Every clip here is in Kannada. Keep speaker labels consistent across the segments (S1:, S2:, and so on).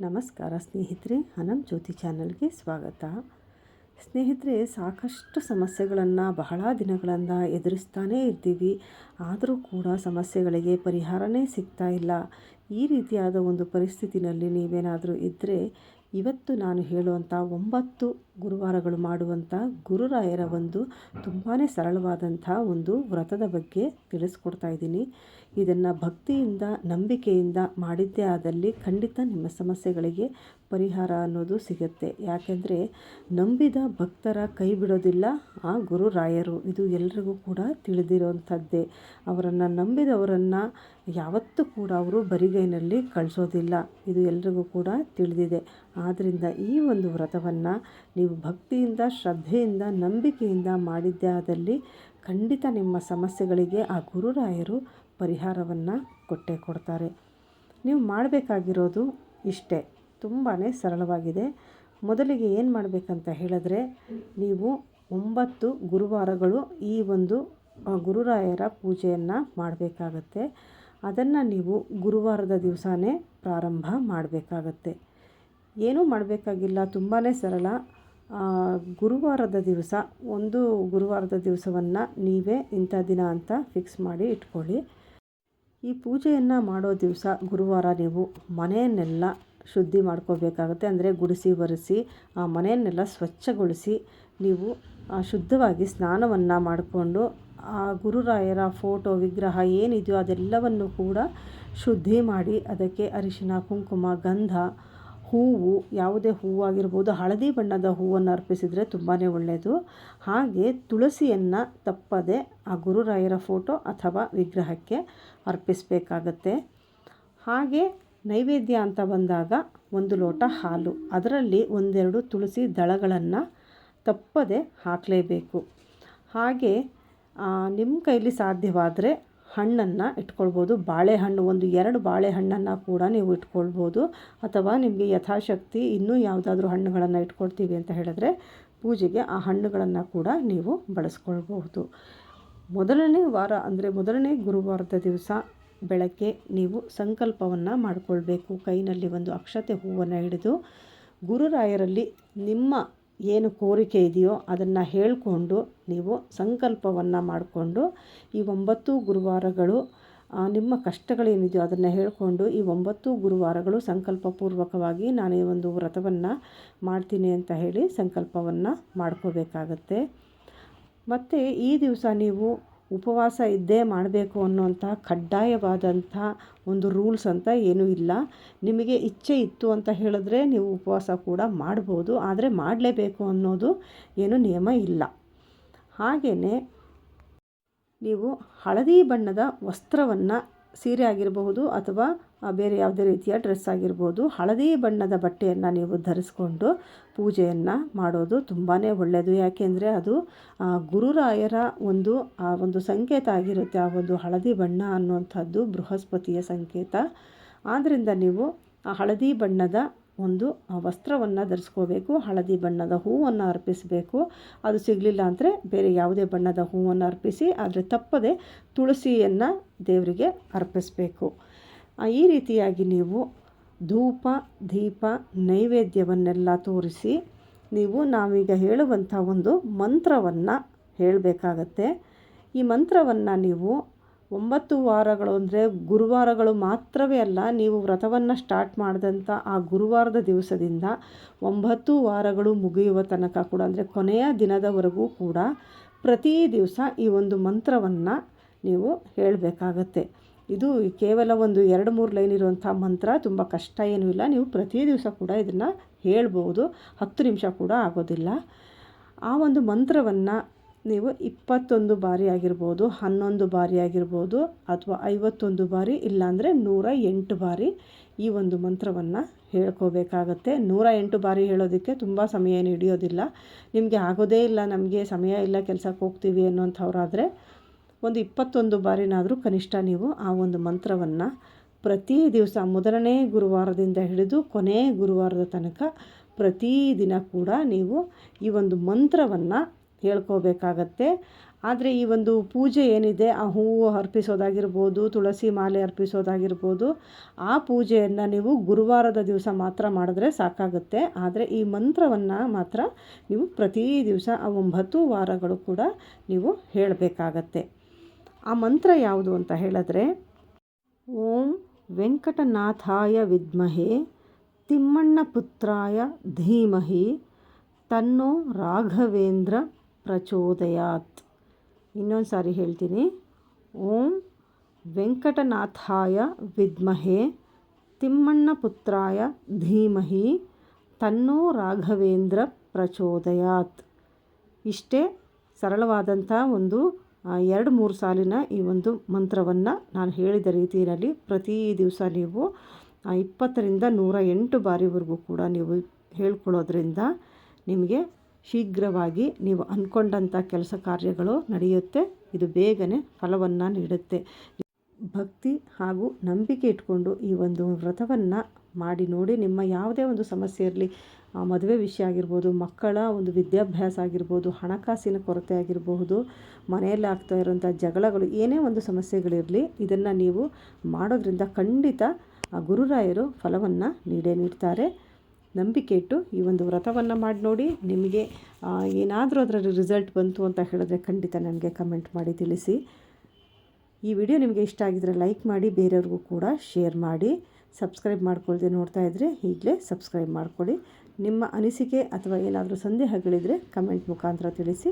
S1: ನಮಸ್ಕಾರ ಸ್ನೇಹಿತರೆ, ಹನಮ್ ಜ್ಯೋತಿ ಚಾನಲ್ಗೆ ಸ್ವಾಗತ. ಸ್ನೇಹಿತರೆ, ಸಾಕಷ್ಟು ಸಮಸ್ಯೆಗಳನ್ನು ಬಹಳ ದಿನಗಳಿಂದ ಎದುರಿಸ್ತಾನೇ ಇರ್ತೀವಿ. ಆದರೂ ಕೂಡ ಸಮಸ್ಯೆಗಳಿಗೆ ಪರಿಹಾರನೇ ಸಿಗ್ತಾ ಇಲ್ಲ. ಈ ರೀತಿಯಾದ ಒಂದು ಪರಿಸ್ಥಿತಿನಲ್ಲಿ ನೀವೇನಾದರೂ ಇದ್ದರೆ ಇವತ್ತು ನಾನು ಹೇಳುವಂಥ ಒಂಬತ್ತು ಗುರುವಾರಗಳು ಮಾಡುವಂಥ ಗುರುರಾಯರ ಒಂದು ತುಂಬಾ ಸರಳವಾದಂಥ ಒಂದು ವ್ರತದ ಬಗ್ಗೆ ತಿಳಿಸ್ಕೊಡ್ತಾ ಇದ್ದೀನಿ. ಇದನ್ನು ಭಕ್ತಿಯಿಂದ, ನಂಬಿಕೆಯಿಂದ ಮಾಡಿದ್ದೇ ಆದಲ್ಲಿ ಖಂಡಿತ ನಿಮ್ಮ ಸಮಸ್ಯೆಗಳಿಗೆ ಪರಿಹಾರ ಅನ್ನೋದು ಸಿಗುತ್ತೆ. ಯಾಕೆಂದರೆ ನಂಬಿದ ಭಕ್ತರ ಕೈ ಬಿಡೋದಿಲ್ಲ ಆ ಗುರುರಾಯರು. ಇದು ಎಲ್ರಿಗೂ ಕೂಡ ತಿಳಿದಿರುವಂಥದ್ದೇ ಅವರನ್ನು ನಂಬಿದವರನ್ನು ಯಾವತ್ತೂ ಕೂಡ ಅವರು ಬರಿಗೈನಲ್ಲಿ ಕಳಿಸೋದಿಲ್ಲ. ಇದು ಎಲ್ರಿಗೂ ಕೂಡ ತಿಳಿದಿದೆ. ಆದ್ದರಿಂದ ಈ ಒಂದು ವ್ರತವನ್ನು ನೀವು ಭಕ್ತಿಯಿಂದ, ಶ್ರದ್ಧೆಯಿಂದ, ನಂಬಿಕೆಯಿಂದ ಮಾಡಿದ್ದೇ ಆದಲ್ಲಿ ಖಂಡಿತ ನಿಮ್ಮ ಸಮಸ್ಯೆಗಳಿಗೆ ಆ ಗುರುರಾಯರು ಪರಿಹಾರವನ್ನು ಕೊಟ್ಟೇ ಕೊಡ್ತಾರೆ. ನೀವು ಮಾಡಬೇಕಾಗಿರೋದು ಇಷ್ಟೇ. ತುಂಬಾ ಸರಳವಾಗಿದೆ. ಮೊದಲಿಗೆ ಏನು ಮಾಡಬೇಕಂತ ಹೇಳಿದ್ರೆ, ನೀವು ಒಂಬತ್ತು ಗುರುವಾರಗಳು ಈ ಒಂದು ಗುರುರಾಯರ ಪೂಜೆಯನ್ನು ಮಾಡಬೇಕಾಗತ್ತೆ. ಅದನ್ನು ನೀವು ಗುರುವಾರದ ದಿವಸನೇ ಪ್ರಾರಂಭ ಮಾಡಬೇಕಾಗತ್ತೆ. ಏನೂ ಮಾಡಬೇಕಾಗಿಲ್ಲ ತುಂಬಾ ಸರಳ. ಗುರುವಾರದ ದಿವಸ, ಒಂದು ಗುರುವಾರದ ದಿವಸವನ್ನು ನೀವೇ ಇಂಥ ದಿನ ಅಂತ ಫಿಕ್ಸ್ ಮಾಡಿ ಇಟ್ಕೊಳ್ಳಿ. ಈ ಪೂಜೆಯನ್ನು ಮಾಡೋ ದಿವಸ, ಗುರುವಾರ ನೀವು ಮನೆಯನ್ನೆಲ್ಲ ಶುದ್ಧಿ ಮಾಡ್ಕೋಬೇಕಾಗುತ್ತೆ. ಅಂದರೆ ಗುಡಿಸಿ ಒರೆಸಿ, ಆ ಮನೆಯನ್ನೆಲ್ಲ ಸ್ವಚ್ಛಗೊಳಿಸಿ, ನೀವು ಶುದ್ಧವಾಗಿ ಸ್ನಾನವನ್ನು ಮಾಡಿಕೊಂಡು, ಆ, ಗುರುರಾಯರ ಫೋಟೋ, ವಿಗ್ರಹ ಏನಿದೆಯೋ ಅದೆಲ್ಲವನ್ನು ಕೂಡ ಶುದ್ಧಿ ಮಾಡಿ, ಅದಕ್ಕೆ ಅರಿಶಿನ, ಕುಂಕುಮ, ಗಂಧ ಹೂವು, ಯಾವುದೇ ಹೂವಾಗಿರ್ಬೋದು ಹಳದಿ ಬಣ್ಣದ ಹೂವನ್ನು ಅರ್ಪಿಸಿದರೆ ತುಂಬಾ ಒಳ್ಳೆಯದು ಹಾಗೆ ತುಳಸಿಯನ್ನು ತಪ್ಪದೆ ಆ ಗುರುರಾಯರ ಫೋಟೋ ಅಥವಾ ವಿಗ್ರಹಕ್ಕೆ ಅರ್ಪಿಸಬೇಕಾಗತ್ತೆ. ಹಾಗೆ ನೈವೇದ್ಯ ಅಂತ ಬಂದಾಗ ಒಂದು ಲೋಟ ಹಾಲು. ಅದರಲ್ಲಿ ಒಂದೆರಡು ತುಳಸಿ ದಳಗಳನ್ನು ತಪ್ಪದೆ ಹಾಕಲೇಬೇಕು. ಹಾಗೆ ನಿಮ್ಮ ಕೈಲಿ ಸಾಧ್ಯವಾದರೆ ಹಣ್ಣನ್ನು ಇಟ್ಕೊಳ್ಬೋದು. ಬಾಳೆಹಣ್ಣು ಒಂದು ಎರಡು ಬಾಳೆಹಣ್ಣನ್ನು ಕೂಡ ನೀವು ಇಟ್ಕೊಳ್ಬೋದು. ಅಥವಾ ನಿಮಗೆ ಯಥಾಶಕ್ತಿ ಇನ್ನೂ ಯಾವುದಾದ್ರೂ ಹಣ್ಣುಗಳನ್ನು ಇಟ್ಕೊಳ್ತೀವಿ ಅಂತ ಹೇಳಿದ್ರೆ ಪೂಜೆಗೆ ಆ ಹಣ್ಣುಗಳನ್ನು ಕೂಡ ನೀವು ಬಳಸ್ಕೊಳ್ಬಹುದು. ಮೊದಲನೇ ವಾರ ಅಂದರೆ ಮೊದಲನೇ ಗುರುವಾರದ ದಿವಸ ಬೆಳಗ್ಗೆ ನೀವು ಸಂಕಲ್ಪವನ್ನು ಮಾಡಿಕೊಳ್ಬೇಕು. ಕೈನಲ್ಲಿ ಒಂದು ಅಕ್ಷತೆ ಹೂವನ್ನು ಹಿಡಿದು ಗುರುರಾಯರಲ್ಲಿ ನಿಮ್ಮ ಏನು ಕೋರಿಕೆ ಇದೆಯೋ ಅದನ್ನು ಹೇಳಿಕೊಂಡು ನೀವು ಸಂಕಲ್ಪವನ್ನು ಮಾಡಿಕೊಂಡು ಈ ಒಂಬತ್ತು ಗುರುವಾರಗಳು ನಿಮ್ಮ ಕಷ್ಟಗಳೇನಿದೆಯೋ ಅದನ್ನು ಹೇಳಿಕೊಂಡು ಈ ಒಂಬತ್ತು ಗುರುವಾರಗಳು ಸಂಕಲ್ಪಪೂರ್ವಕವಾಗಿ ನಾನು ಈ ಒಂದು ವ್ರತವನ್ನು ಮಾಡ್ತೀನಿ ಅಂತ ಹೇಳಿ ಸಂಕಲ್ಪವನ್ನು ಮಾಡ್ಕೋಬೇಕಾಗತ್ತೆ. ಮತ್ತು ಈ ದಿವಸ ನೀವು ಉಪವಾಸ ಇದ್ದೇ ಮಾಡಬೇಕು ಅನ್ನುವಂಥ ಕಡ್ಡಾಯವಾದಂಥ ಒಂದು ರೂಲ್ಸ್ ಅಂತ ಏನೂ ಇಲ್ಲ. ನಿಮಗೆ ಇಚ್ಛೆ ಇತ್ತು ಅಂತ ಹೇಳಿದ್ರೆ ನೀವು ಉಪವಾಸ ಕೂಡ ಮಾಡ್ಬೋದು, ಆದರೆ ಮಾಡಲೇಬೇಕು ಅನ್ನೋದು ಏನು ನಿಯಮ ಇಲ್ಲ. ಹಾಗೆಯೇ ನೀವು ಹಳದಿ ಬಣ್ಣದ ವಸ್ತ್ರವನ್ನು ಸೀರೆ ಆಗಿರಬಹುದು ಅಥವಾ ಬೇರೆ ಯಾವುದೇ ರೀತಿಯ ಡ್ರೆಸ್ ಆಗಿರ್ಬೋದು ಹಳದಿ ಬಣ್ಣದ ಬಟ್ಟೆಯನ್ನು ನೀವು ಧರಿಸ್ಕೊಂಡು ಪೂಜೆಯನ್ನು ಮಾಡೋದು ತುಂಬಾ ಒಳ್ಳೆಯದು ಯಾಕೆಂದರೆ ಅದು ಗುರುರಾಯರ ಒಂದು, ಆ, ಒಂದು ಸಂಕೇತ ಆಗಿರುತ್ತೆ. ಆ ಒಂದು ಹಳದಿ ಬಣ್ಣ ಅನ್ನುವಂಥದ್ದು ಬೃಹಸ್ಪತಿಯ ಸಂಕೇತ. ಆದ್ದರಿಂದ ನೀವು ಆ ಹಳದಿ ಬಣ್ಣದ ಒಂದು ವಸ್ತ್ರವನ್ನು ಧರಿಸ್ಕೋಬೇಕು, ಹಳದಿ ಬಣ್ಣದ ಹೂವನ್ನು ಅರ್ಪಿಸಬೇಕು. ಅದು ಸಿಗಲಿಲ್ಲ ಅಂದರೆ ಬೇರೆ ಯಾವುದೇ ಬಣ್ಣದ ಹೂವನ್ನು ಅರ್ಪಿಸಿ, ಆದರೆ ತಪ್ಪದೆ ತುಳಸಿಯನ್ನು ದೇವರಿಗೆ ಅರ್ಪಿಸಬೇಕು. ಈ ರೀತಿಯಾಗಿ ನೀವು ಧೂಪ, ದೀಪ, ನೈವೇದ್ಯವನ್ನೆಲ್ಲ ತೋರಿಸಿ, ನೀವು ನಾವೀಗ ಹೇಳುವಂಥ ಒಂದು ಮಂತ್ರವನ್ನು ಹೇಳಬೇಕಾಗತ್ತೆ. ಈ ಮಂತ್ರವನ್ನು ನೀವು ಒಂಬತ್ತು ವಾರಗಳು ಅಂದರೆ ಗುರುವಾರಗಳು ಮಾತ್ರವೇ ಅಲ್ಲ, ನೀವು ವ್ರತವನ್ನು ಸ್ಟಾರ್ಟ್ ಮಾಡಿದಂಥ ಆ ಗುರುವಾರದ ದಿವಸದಿಂದ ಒಂಬತ್ತು ವಾರಗಳು ಮುಗಿಯುವ ತನಕ ಕೂಡ, ಅಂದರೆ ಕೊನೆಯ ದಿನದವರೆಗೂ ಕೂಡ ಪ್ರತಿ ದಿವಸ ಈ ಒಂದು ಮಂತ್ರವನ್ನು ನೀವು ಹೇಳಬೇಕಾಗತ್ತೆ. ಇದು ಕೇವಲ ಒಂದು ಎರಡು ಮೂರು ಲೈನ್ ಇರುವಂಥ ಮಂತ್ರ, ತುಂಬ ಕಷ್ಟ ಏನೂ ಇಲ್ಲ. ನೀವು ಪ್ರತಿ ದಿವಸ ಕೂಡ ಇದನ್ನು ಹೇಳ್ಬೋದು. ಹತ್ತು ನಿಮಿಷ ಕೂಡ ಆಗೋದಿಲ್ಲ. ಆ ಒಂದು ಮಂತ್ರವನ್ನು ನೀವು ಇಪ್ಪತ್ತೊಂದು ಬಾರಿ ಆಗಿರ್ಬೋದು, ಹನ್ನೊಂದು ಬಾರಿ ಆಗಿರ್ಬೋದು ಅಥವಾ ಐವತ್ತೊಂದು ಬಾರಿ ಇಲ್ಲಾಂದರೆ ನೂರ ಎಂಟು ಬಾರಿ ಈ ಒಂದು ಮಂತ್ರವನ್ನು ಹೇಳ್ಕೋಬೇಕಾಗತ್ತೆ. ನೂರ ಎಂಟು ಬಾರಿ ಹೇಳೋದಕ್ಕೆ ತುಂಬ ಸಮಯ ಏನು ಹಿಡಿಯೋದಿಲ್ಲ. ನಿಮಗೆ ಆಗೋದೇ ಇಲ್ಲ, ನಮಗೆ ಸಮಯ ಇಲ್ಲ, ಕೆಲಸಕ್ಕೆ ಹೋಗ್ತೀವಿ ಅನ್ನೋಂಥವ್ರಾದರೆ ಒಂದು ಇಪ್ಪತ್ತೊಂದು ಬಾರಿನಾದರೂ ಕನಿಷ್ಠ ನೀವು ಆ ಒಂದು ಮಂತ್ರವನ್ನು ಪ್ರತಿ ದಿವಸ ಮೊದಲನೇ ಗುರುವಾರದಿಂದ ಹಿಡಿದು ಕೊನೆಯ ಗುರುವಾರದ ತನಕ ಪ್ರತಿದಿನ ಕೂಡ ನೀವು ಈ ಒಂದು ಮಂತ್ರವನ್ನು ಹೇಳ್ಕೋಬೇಕಾಗತ್ತೆ. ಆದರೆ ಈ ಒಂದು ಪೂಜೆ ಏನಿದೆ, ಆ ಹೂವು ಅರ್ಪಿಸೋದಾಗಿರ್ಬೋದು, ತುಳಸಿ ಮಾಲೆ ಅರ್ಪಿಸೋದಾಗಿರ್ಬೋದು, ಆ ಪೂಜೆಯನ್ನು ನೀವು ಗುರುವಾರದ ದಿವಸ ಮಾತ್ರ ಮಾಡಿದ್ರೆ ಸಾಕಾಗುತ್ತೆ. ಆದರೆ ಈ ಮಂತ್ರವನ್ನು ಮಾತ್ರ ನೀವು ಪ್ರತಿ ದಿವಸ, ಆ ಒಂಬತ್ತು ವಾರಗಳು ಕೂಡ ನೀವು ಹೇಳಬೇಕಾಗತ್ತೆ. ಆ ಮಂತ್ರ ಯಾವುದು ಅಂತ ಹೇಳಿದ್ರೆ, ಓಂ ವೆಂಕಟನಾಥಾಯ ವಿದ್ಮಹೆ ತಿಮ್ಮಣ್ಣ ಪುತ್ರಾಯ ಧೀಮಹಿ, ತನ್ನೋ ರಾಘವೇಂದ್ರ ಪ್ರಚೋದಯಾತ್. ಇನ್ನೊಂದು ಸಾರಿ ಹೇಳ್ತೀನಿ. ಓಂ ವೆಂಕಟನಾಥಾಯ ವಿದ್ಮಹೆ, ತಿಮ್ಮಣ್ಣ ಪುತ್ರಾಯ ಧೀಮಹಿ, ತನ್ನೋ ರಾಘವೇಂದ್ರ ಪ್ರಚೋದಯಾತ್. ಇಷ್ಟೇ ಸರಳವಾದಂಥ ಒಂದು ಎರಡು ಮೂರು ಸಾಲಿನ ಈ ಒಂದು ಮಂತ್ರವನ್ನು ನಾನು ಹೇಳಿದ ರೀತಿಯಲ್ಲಿ ಪ್ರತಿ ದಿವಸ ನೀವು ಇಪ್ಪತ್ತರಿಂದ ನೂರ ಎಂಟು ಬಾರಿವರೆಗೂ ಕೂಡ ನೀವು ಹೇಳ್ಕೊಳ್ಳೋದ್ರಿಂದ ನಿಮಗೆ ಶೀಘ್ರವಾಗಿ ನೀವು ಅಂದ್ಕೊಂಡಂಥ ಕೆಲಸ ಕಾರ್ಯಗಳು ನಡೆಯುತ್ತೆ. ಇದು ಬೇಗನೆ ಫಲವನ್ನು ನೀಡುತ್ತೆ. ಭಕ್ತಿ ಹಾಗೂ ನಂಬಿಕೆ ಇಟ್ಕೊಂಡು ಈ ಒಂದು ವ್ರತವನ್ನು ಮಾಡಿ ನೋಡಿ ನಿಮ್ಮ ಯಾವುದೇ ಒಂದು ಸಮಸ್ಯೆ ಇರಲಿ ಮದುವೆ ವಿಷಯ ಆಗಿರ್ಬೋದು, ಮಕ್ಕಳ ಒಂದು ವಿದ್ಯಾಭ್ಯಾಸ ಆಗಿರ್ಬೋದು, ಹಣಕಾಸಿನ ಕೊರತೆ ಆಗಿರಬಹುದು, ಮನೆಯಲ್ಲಿ ಆಗ್ತಾ ಇರೋಂಥ ಜಗಳಗಳು, ಏನೇ ಒಂದು ಸಮಸ್ಯೆಗಳಿರಲಿ, ಇದನ್ನು ನೀವು ಮಾಡೋದ್ರಿಂದ ಖಂಡಿತ ಗುರುರಾಯರು ಫಲವನ್ನು ನೀಡೇ ನೀಡ್ತಾರೆ. ನಂಬಿಕೆ ಇಟ್ಟು ಈ ಒಂದು ವ್ರತವನ್ನು ಮಾಡಿ ನೋಡಿ, ನಿಮಗೆ ಏನಾದರೂ ಅದರಲ್ಲಿ ರಿಸಲ್ಟ್ ಬಂತು ಅಂತ ಹೇಳಿದ್ರೆ ಖಂಡಿತ ನನಗೆ ಕಮೆಂಟ್ ಮಾಡಿ ತಿಳಿಸಿ. ಈ ವಿಡಿಯೋ ನಿಮಗೆ ಇಷ್ಟ ಆಗಿದರೆ ಲೈಕ್ ಮಾಡಿ, ಬೇರೆಯವ್ರಿಗೂ ಕೂಡ ಶೇರ್ ಮಾಡಿ. ಸಬ್ಸ್ಕ್ರೈಬ್ ಮಾಡ್ಕೊಳ್ದೆ ನೋಡ್ತಾ ಇದ್ದರೆ ಈಗಲೇ ಸಬ್ಸ್ಕ್ರೈಬ್ ಮಾಡ್ಕೊಳ್ಳಿ ನಿಮ್ಮ ಅನಿಸಿಕೆ ಅಥವಾ ಏನಾದರೂ ಸಂದೇಹಗಳಿದ್ದರೆ ಕಮೆಂಟ್ ಮುಖಾಂತರ ತಿಳಿಸಿ.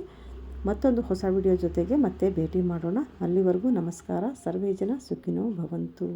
S1: ಮತ್ತೊಂದು ಹೊಸ ವಿಡಿಯೋ ಜೊತೆಗೆ ಮತ್ತೆ ಭೇಟಿ ಮಾಡೋಣ. ಅಲ್ಲಿವರೆಗೂ ನಮಸ್ಕಾರ. ಸರ್ವೇ ಜನ ಸುಖಿನೋ ಭವಂತು.